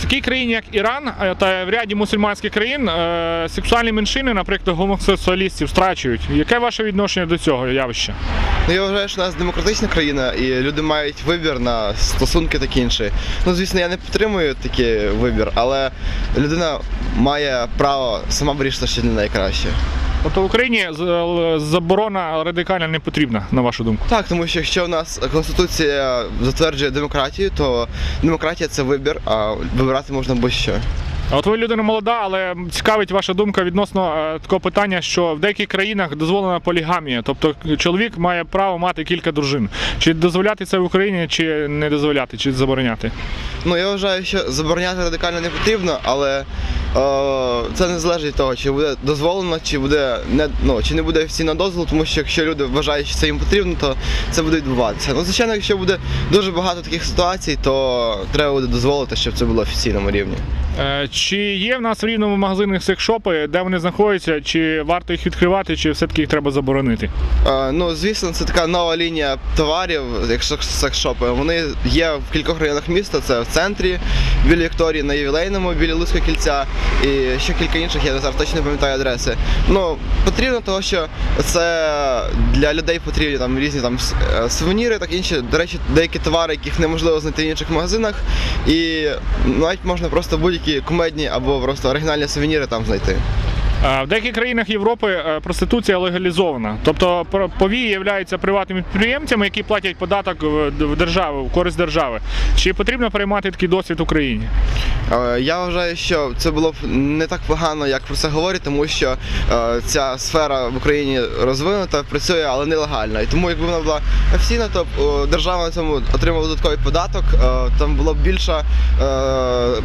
такій країні, як Іран, е, та в ряді мусульманських країн е, сексуальні меншини, наприклад, гомосексуалістів, страчують. Яке ваше відношення до цього явища? Ну, я вважаю, що у нас демократична країна, і люди мають вибір на стосунки такі інші. Ну, звісно, я не підтримую такий вибір, але людина має право сама вирішити, що для неї краще. Тобто в Україні з- заборона радикальна не потрібна, на вашу думку. Так, тому що якщо в нас конституція затверджує демократію, то демократія це вибір, а вибирати можна будь-що. А От ви людина молода, але цікавить ваша думка відносно е, такого питання, що в деяких країнах дозволена полігамія. Тобто чоловік має право мати кілька дружин. Чи дозволяти це в Україні, чи не дозволяти, чи забороняти? Ну я вважаю, що забороняти радикально не потрібно, але е, це не залежить від того, чи буде дозволено, чи буде не ну, чи не буде офіційно дозволу, тому що якщо люди вважають, що це їм потрібно, то це буде відбуватися. Ну, звичайно, якщо буде дуже багато таких ситуацій, то треба буде дозволити, щоб це було офіційному рівні. Е, Чи є в нас в рівному магазинах секшопи, де вони знаходяться, чи варто їх відкривати, чи все-таки їх треба заборонити? Е, ну, звісно, це така нова лінія товарів, якщо секшопи. Вони є в кількох районах міста. Це в центрі, біля Вікторії, на ювілейному, біля Луцького кільця і ще кілька інших, я зараз точно не пам'ятаю адреси. Ну, потрібно того, що це для людей потрібні там різні там е, сувеніри, так інші, до речі, деякі товари, яких неможливо знайти в інших магазинах. І навіть можна просто будь-які кумедні або просто оригінальні сувеніри там знайти. Е, В деяких країнах Європи е, проституція легалізована. Тобто повії являються приватними підприємцями, які платять податок в державу, в користь держави. Чи потрібно приймати такий досвід Україні? Е, Я вважаю, що це було б не так погано, як про це говорять, тому що ця сфера в Україні розвинута, працює, але нелегально. І тому, якби вона була офіційна, то держава на цьому отримала додатковий податок, там була б більша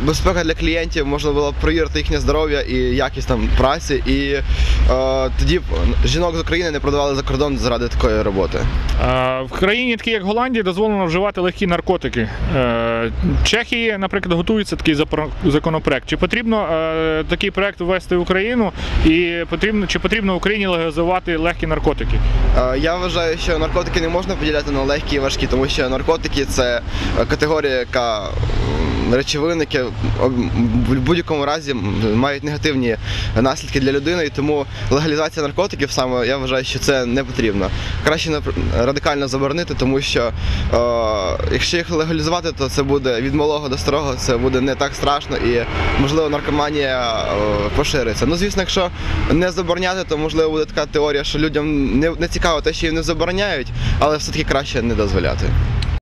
безпека для клієнтів, можна було б перевірити їхнє здоров'я і якість там праці. І е, тоді жінок з України не продавали за кордон заради такої роботи. Е, В країні, такій як Голландія, дозволено вживати легкі наркотики. Е, Чехії, наприклад, готується такий законопроект. Чи потрібно е, такий проект ввести в Україну, і потрібно чи потрібно Україні легалізувати легкі наркотики? Е, Я вважаю, що наркотики не можна поділяти на легкі і важкі, тому що наркотики це категорія, яка м, речовин, які в будь-якому разі мають негативні наслідки для людини, і тому легалізація наркотиків саме я вважаю, що це не потрібно. Краще радикально заборонити, тому що е, якщо їх легалізувати, то це буде від малого до старого, це буде не так страшно і можливо наркоманія е, пошириться. Ну звісно, якщо не забороняти, то можливо буде така теорія, що людям не, не цікаво те, що їм не забороняють, але все-таки краще не дозволяти.